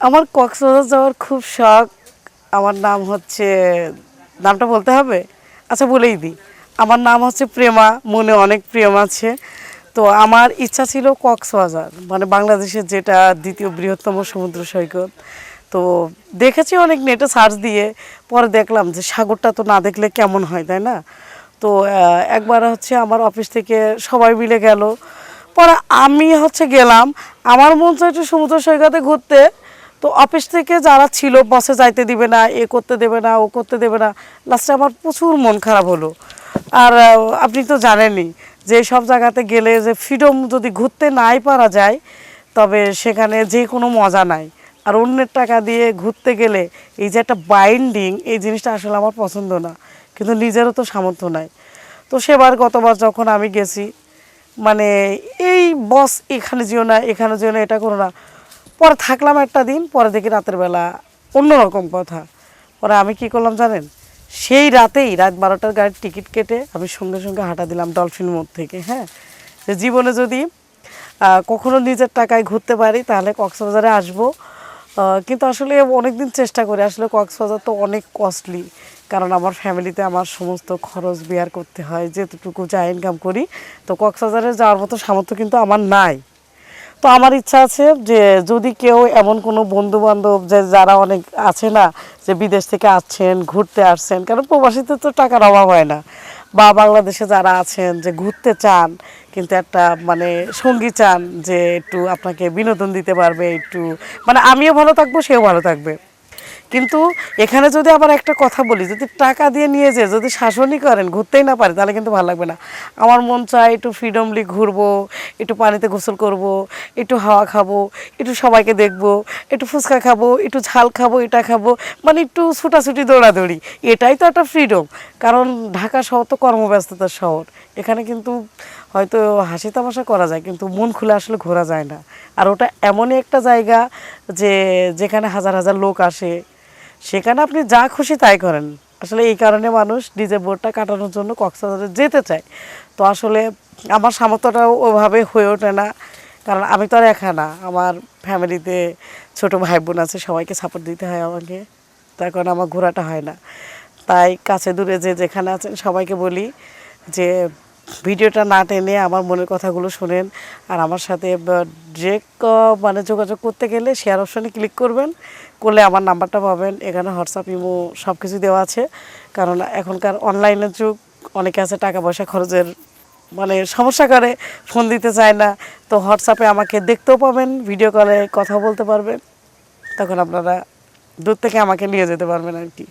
আমার কক্সবাজার যাওয়ার খুব শখ। আমার নাম হচ্ছে, নামটা বলতে হবে? আচ্ছা বলেই দিই। আমার নাম হচ্ছে প্রেমা, মনে অনেক প্রেম আছে। তো আমার ইচ্ছা ছিল কক্সবাজার মানে বাংলাদেশের যেটা দ্বিতীয় বৃহত্তম সমুদ্র সৈকত। তো দেখেছি অনেক নেটে সার্চ দিয়ে, পরে দেখলাম যে সাগরটা তো না দেখলে কেমন হয়, তাই না? তো একবার হচ্ছে আমার অফিস থেকে সবাই মিলে গেল। পরে আমি হচ্ছে গেলাম। আমার মন চাইছে সমুদ্র সৈকতে ঘুরতে। তো অফিস থেকে যারা ছিল বসে যাইতে দিবে না, এ করতে দেবে না, ও করতে দেবে না লাস্টে আমার প্রচুর মন খারাপ হলো। আর আপনি তো জানেনই যে সব জায়গাতে গেলে যে ফ্রিডম যদি ঘুরতে নাই পারা যায়, তবে সেখানে যে কোনো মজা নাই। আর অন্যের টাকা দিয়ে ঘুরতে গেলে এই যে একটা বাইন্ডিং এই জিনিসটা আসলে আমার পছন্দ না। কিন্তু নিজেরও তো সামর্থ্য নাই। তো সেবার গতবার যখন আমি গেছি মানে এই বস এখানে যেও না, এখানে যেও না, এটা করো না পরে থাকলাম একটা দিন, পরে দেখি রাতের বেলা অন্যরকম কথা। পরে আমি কি করলাম জানেন? সেই রাতেই রাত বারোটার গাড়ির টিকিট কেটে আমি সঙ্গে সঙ্গে হাঁটা দিলাম ডলফিন মোড় থেকে হ্যাঁ? যে জীবনে যদি কখনো নিজের টাকায় ঘুরতে পারি, তাহলে কক্সবাজারে আসব। কিন্তু আসলে অনেক দিন চেষ্টা করি, আসলে কক্সবাজার তো অনেক কস্টলি কারণ আমার ফ্যামিলিতে আমার সমস্ত খরচ বিয়ার করতে হয় যেতটুকু যা ইনকাম করি। তো কক্সবাজারে যাওয়ার মতো সামর্থ্য কিন্তু আমার নাই। তো আমার ইচ্ছা আছে যে যদি কেউ এমন কোনো বন্ধু বান্ধব যে যারা অনেক আছে না, যে বিদেশ থেকে আসছেন, ঘুরতে আসছেন, কারণ প্রবাসীতে তো টাকার অভাব হয় না। বা বাংলাদেশে যারা আছেন যে ঘুরতে চান, কিন্তু একটা মানে সঙ্গী চান যে একটু আপনাকে বিনোদন দিতে পারবে, একটু মানে আমিও ভালো থাকব, সেও ভালো থাকবে। কিন্তু এখানে যদি আবার একটা কথা বলি, যদি টাকা দিয়ে নিয়ে যে, যদি শাসনই করেন, ঘুরতেই না পারে, তাহলে কিন্তু ভালো লাগবে না। আমার মন চায় একটু ফ্রিডমলি ঘুরবো, একটু পানিতে গোসল করব, একটু হাওয়া খাব, একটু সবাইকে দেখব, একটু ফুচকা খাব, একটু ঝাল খাব, এটা খাব মানে একটু ছুটাছুটি, দৌড়াদৌড়ি। এটাই তো একটা ফ্রিডম। কারণ ঢাকা শহর তো কর্মব্যস্ততার শহর। এখানে কিন্তু হয়তো হাসি তামাশা করা যায়, কিন্তু মন খুলে আসলে ঘোরা যায় না। আর ওটা এমনই একটা জায়গা যে, যেখানে হাজার হাজার লোক আসে। সেখানে আপনি যা খুশি তাই করেন। আসলে এই কারণে মানুষ নিজের বোর্ডটা কাটানোর জন্য কক্সবাজারে যেতে চায়। তো আসলে আমার সামর্থ্যটাও ওভাবে হয়ে ওঠে না। কারণ আমি তো আর একা না, আমার ফ্যামিলিতে ছোট ভাই বোন আছে, সবাইকে সাপোর্ট দিতে হয় আমাকে। তার কারণে আমার ঘোরাটা হয় না। তাই কাছে দূরে যে যেখানে আছেন সবাইকে বলি যে ভিডিওটা না টেনে আমার মনের কথাগুলো শোনেন আর আমার সাথে ডিরেক্ট মানে যোগাযোগ করতে গেলে শেয়ার অপশানে ক্লিক করবেন, করলে আমার নাম্বারটা পাবেন। এখানে হোয়াটসঅ্যাপ ইমো সব কিছু দেওয়া আছে। কারণ এখনকার অনলাইনের যুগ, অনেকে আছে টাকা পয়সা খরচের মানে সমস্যা করে ফোন দিতে চায় না। তো হোয়াটসঅ্যাপে আমাকে দেখতেও পাবেন ভিডিও কলে কথা বলতে পারবেন। তখন আপনারা দূর থেকে আমাকে নিয়ে যেতে পারবেন আর কি।